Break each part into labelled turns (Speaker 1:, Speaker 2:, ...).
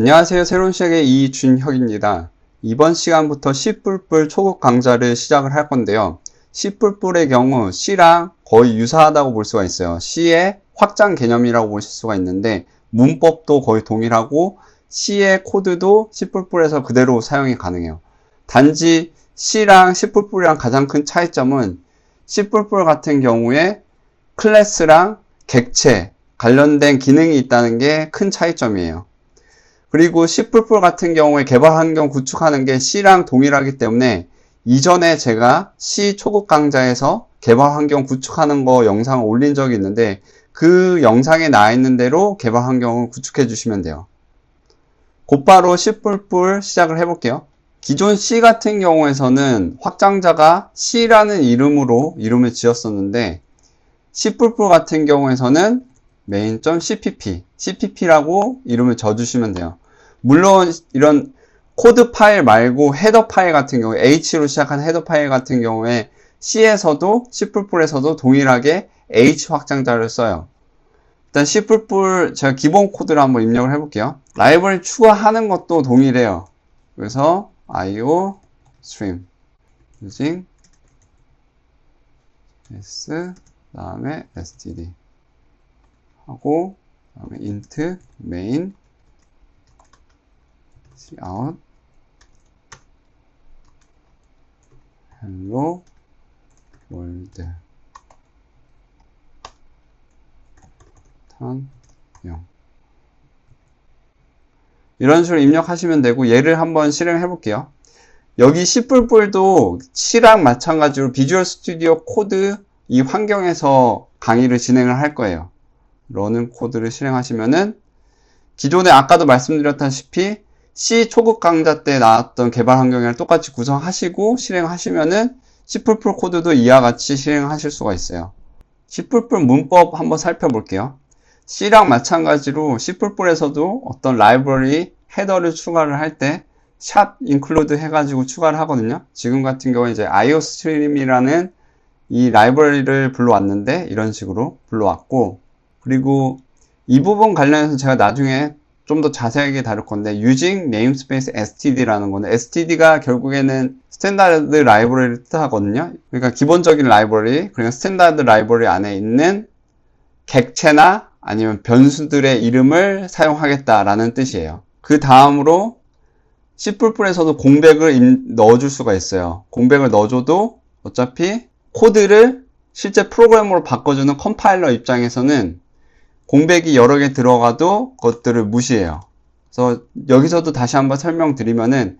Speaker 1: 안녕하세요. 새로운 시작의 이준혁입니다. 이번 시간부터 C뿔뿔 초급 강좌를 시작을 할 건데요. C뿔뿔의 경우 C랑 거의 유사하다고 볼 수가 있어요. C의 확장 개념이라고 보실 수가 있는데 문법도 거의 동일하고 C의 코드도 C뿔뿔에서 그대로 사용이 가능해요. 단지 C랑 C뿔뿔이랑 가장 큰 차이점은 C뿔뿔 같은 경우에 클래스랑 객체 관련된 기능이 있다는 게 큰 차이점이에요. 그리고 C++ 같은 경우에 개발 환경 구축하는 게 C랑 동일하기 때문에 이전에 제가 C 초급 강좌에서 개발 환경 구축하는 거 영상을 올린 적이 있는데 그 영상에 나와 있는 대로 개발 환경을 구축해 주시면 돼요. 곧바로 C++ 시작을 해볼게요. 기존 C 같은 경우에서는 확장자가 C라는 이름으로 이름을 지었었는데 C++ 같은 경우에서는 main.cpp, cpp라고 이름을 줘주시면 돼요. 물론 이런 코드 파일 말고 헤더 파일 같은 경우에 h로 시작한 헤더 파일 같은 경우에 C에서도 C++에서도 동일하게 h 확장자를 써요. 일단 C++ 제가 기본 코드를 한번 입력을 해볼게요. 라이브러리 추가하는 것도 동일해요. 그래서 io stream using s 다음에 std 하고 다음에 int main cout hello world 탄 0. 이런 식으로 입력하시면 되고 얘를 한번 실행해 볼게요. 여기 C++도 C랑 마찬가지로 비주얼 스튜디오 코드 이 환경에서 강의를 진행을 할 거예요. 러는 코드를 실행하시면은 기존에 아까도 말씀드렸다시피 C 초급 강좌 때 나왔던 개발 환경이랑 똑같이 구성하시고 실행하시면은 C++ 코드도 이와 같이 실행하실 수가 있어요. C++ 문법 한번 살펴볼게요. C랑 마찬가지로 C++에서도 어떤 라이브러리 헤더를 추가를 할 때샵 include 해가지고 추가를 하거든요. 지금 같은 경우에 이제 iostream이라는 이 라이브러리를 불러왔는데 이런 식으로 불러왔고 그리고 이 부분 관련해서 제가 나중에 좀 더 자세하게 다룰 건데 using namespace std라는 거는 std가 결국에는 스탠다드 라이브러리를 뜻하거든요. 그러니까 기본적인 라이브러리, 그러니까 스탠다드 라이브러리 안에 있는 객체나 아니면 변수들의 이름을 사용하겠다라는 뜻이에요. 그 다음으로 C++에서도 공백을 넣어줄 수가 있어요. 공백을 넣어줘도 어차피 코드를 실제 프로그램으로 바꿔주는 컴파일러 입장에서는 공백이 여러 개 들어가도 그것들을 무시해요. 그래서 여기서도 다시 한번 설명드리면은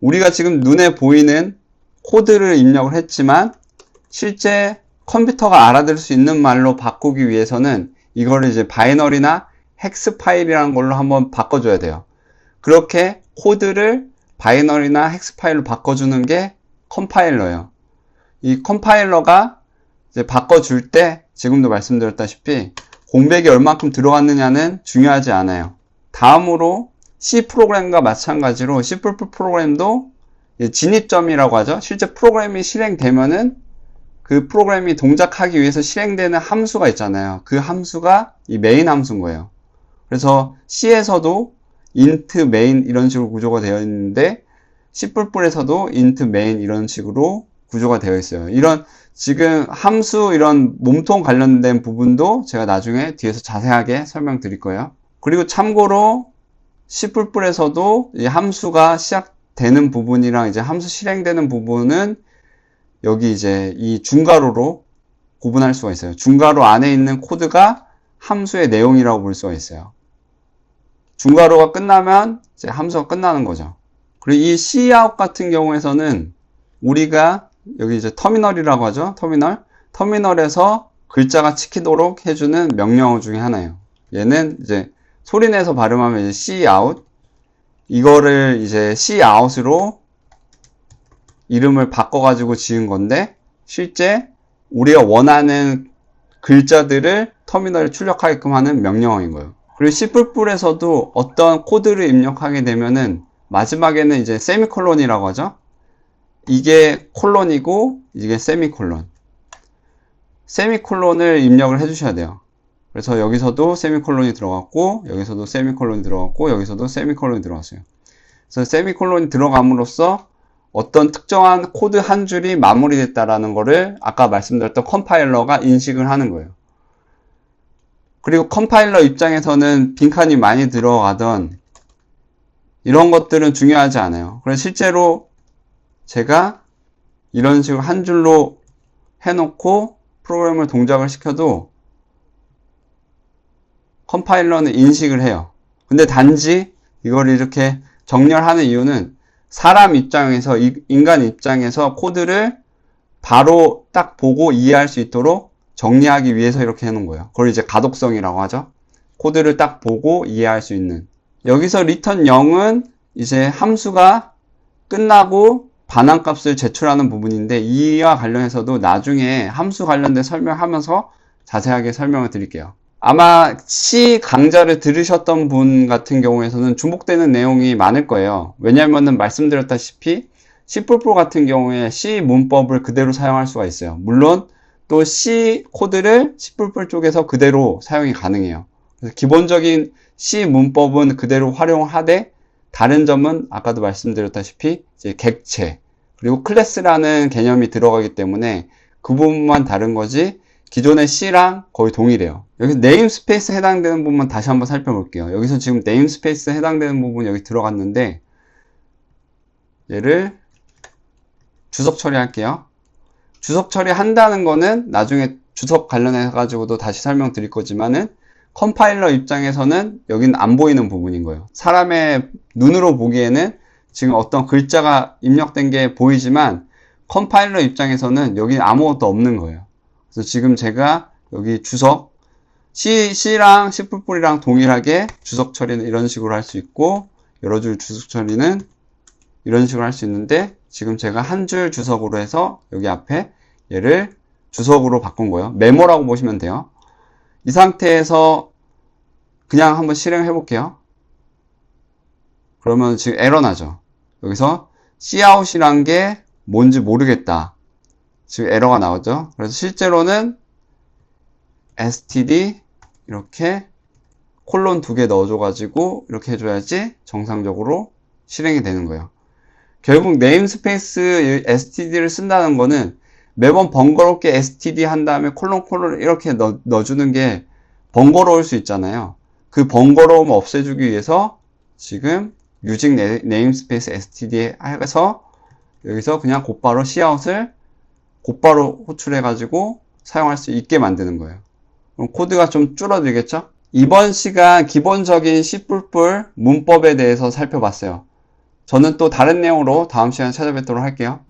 Speaker 1: 우리가 지금 눈에 보이는 코드를 입력을 했지만 실제 컴퓨터가 알아들을 수 있는 말로 바꾸기 위해서는 이거를 이제 바이너리나 헥스 파일이라는 걸로 한번 바꿔줘야 돼요. 그렇게 코드를 바이너리나 헥스 파일로 바꿔주는 게 컴파일러예요. 이 컴파일러가 이제 바꿔줄 때 지금도 말씀드렸다시피 공백이 얼마큼 들어갔느냐는 중요하지 않아요. 다음으로 C 프로그램과 마찬가지로 C++ 프로그램도 진입점이라고 하죠. 실제 프로그램이 실행되면은 그 프로그램이 동작하기 위해서 실행되는 함수가 있잖아요. 그 함수가 이 메인 함수인 거예요. 그래서 C에서도 int main 이런 식으로 구조가 되어 있는데 C++에서도 int main 이런 식으로 구조가 되어 있어요. 이런 지금 함수 이런 몸통 관련된 부분도 제가 나중에 뒤에서 자세하게 설명드릴 거예요. 그리고 참고로 C++에서도 이 함수가 시작되는 부분이랑 이제 함수 실행되는 부분은 여기 이제 이 중괄호로 구분할 수가 있어요. 중괄호 안에 있는 코드가 함수의 내용이라고 볼 수가 있어요. 중괄호가 끝나면 이제 함수가 끝나는 거죠. 그리고 이 cout 같은 경우에서는 우리가 여기 이제 터미널이라고 하죠. 터미널. 터미널에서 글자가 찍히도록 해주는 명령어 중에 하나예요. 얘는 이제 소리 내서 발음하면 이제 cout. 이거를 이제 cout으로 이름을 바꿔가지고 지은 건데, 실제 우리가 원하는 글자들을 터미널에 출력하게끔 하는 명령어인 거예요. 그리고 C++에서도 어떤 코드를 입력하게 되면은 마지막에는 이제 세미콜론이라고 하죠. 이게 콜론이고 이게 세미콜론. 세미콜론을 입력을 해 주셔야 돼요. 그래서 여기서도 세미콜론이 들어갔고, 여기서도 세미콜론이 들어갔고, 여기서도 세미콜론이 들어갔어요. 그래서 세미콜론이 들어감으로써 어떤 특정한 코드 한 줄이 마무리됐다라는 거를 아까 말씀드렸던 컴파일러가 인식을 하는 거예요. 그리고 컴파일러 입장에서는 빈칸이 많이 들어가던 이런 것들은 중요하지 않아요. 그래서 실제로 제가 이런 식으로 한 줄로 해놓고 프로그램을 동작을 시켜도 컴파일러는 인식을 해요. 근데 단지 이걸 이렇게 정렬하는 이유는 사람 입장에서, 이- 인간 입장에서 코드를 바로 딱 보고 이해할 수 있도록 정리하기 위해서 이렇게 해놓은 거예요. 그걸 이제 가독성이라고 하죠. 코드를 딱 보고 이해할 수 있는. 여기서 return 0은 이제 함수가 끝나고 반환값을 제출하는 부분인데 이와 관련해서도 나중에 함수 관련된 설명하면서 자세하게 설명을 드릴게요. 아마 C 강좌를 들으셨던 분 같은 경우에서는 중복되는 내용이 많을 거예요. 왜냐하면 말씀드렸다시피 C++ 같은 경우에 C 문법을 그대로 사용할 수가 있어요. 물론 또 C 코드를 C++ 쪽에서 그대로 사용이 가능해요. 기본적인 C 문법은 그대로 활용하되 다른 점은 아까도 말씀드렸다시피 이제 객체 그리고 클래스라는 개념이 들어가기 때문에 그 부분만 다른 거지 기존의 C랑 거의 동일해요. 여기서 네임 스페이스 해당되는 부분만 다시 한번 살펴볼게요. 여기서 지금 네임 스페이스 해당되는 부분 여기 들어갔는데 얘를 주석 처리할게요. 주석 처리한다는 거는 나중에 주석 관련해 가지고도 다시 설명드릴 거지만은 컴파일러 입장에서는 여기는 안 보이는 부분인 거예요. 사람의 눈으로 보기에는 지금 어떤 글자가 입력된 게 보이지만 컴파일러 입장에서는 여기 아무것도 없는 거예요. 그래서 지금 제가 여기 주석 C, C랑 C++이랑 동일하게 주석 처리는 이런 식으로 할 수 있고 여러 줄 주석 처리는 이런 식으로 할 수 있는데 지금 제가 한 줄 주석으로 해서 여기 앞에 얘를 주석으로 바꾼 거예요. 메모라고 보시면 돼요. 이 상태에서 그냥 한번 실행해 볼게요. 그러면 지금 에러 나죠. 여기서 cout이란 게 뭔지 모르겠다. 지금 에러가 나오죠. 그래서 실제로는 std 이렇게 콜론 두 개 넣어줘가지고 이렇게 해줘야지 정상적으로 실행이 되는 거예요. 결국 네임스페이스 std를 쓴다는 거는 매번 번거롭게 std 한 다음에 콜론 콜론 이렇게 넣, 넣어주는 게 번거로울 수 있잖아요. 그 번거로움 없애주기 위해서 지금 using namespace std 해서 여기서 그냥 곧바로 cout을 곧바로 호출해가지고 사용할 수 있게 만드는 거예요. 그럼 코드가 좀 줄어들겠죠? 이번 시간 기본적인 C++ 문법에 대해서 살펴봤어요. 저는 또 다른 내용으로 다음 시간에 찾아뵙도록 할게요.